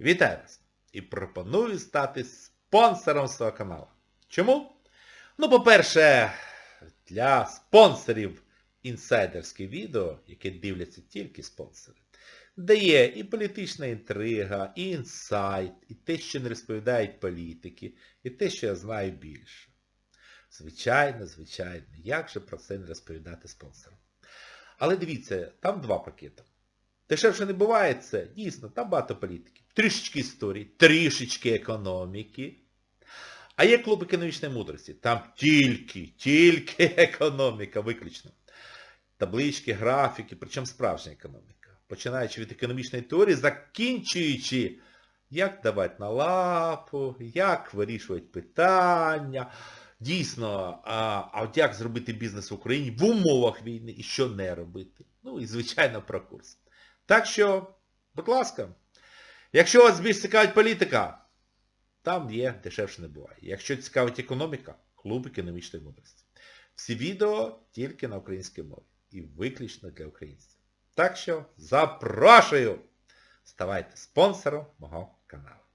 Вітаю вас! І пропоную стати спонсором свого каналу. Чому? Ну, по-перше, для спонсорів інсайдерське відео, яке дивляться тільки спонсори, де є і політична інтрига, і інсайт, і те, що не розповідають політики, і те, що я знаю більше. Звичайно, звичайно, як же про це не розповідати спонсорам? Але дивіться, там два пакети. Дешевше не буває це, дійсно, там багато політики. Трішечки історії, трішечки економіки. А є клуб економічної мудрості. Там тільки, тільки економіка, виключно. Таблички, графіки, причому справжня економіка. Починаючи від економічної теорії, закінчуючи, як давати на лапу, як вирішувати питання. Дійсно, а, а от як зробити бізнес в Україні в умовах війни і що не робити. Ну і, звичайно, про курс. Так що, будь ласка, якщо вас більш цікавить політика, там є, дешевше не буває. Якщо цікавить економіка, клуб економічної мудрості. Всі відео тільки на українській мові. І виключно для українців. Так що запрошую! Ставайте спонсором мого каналу.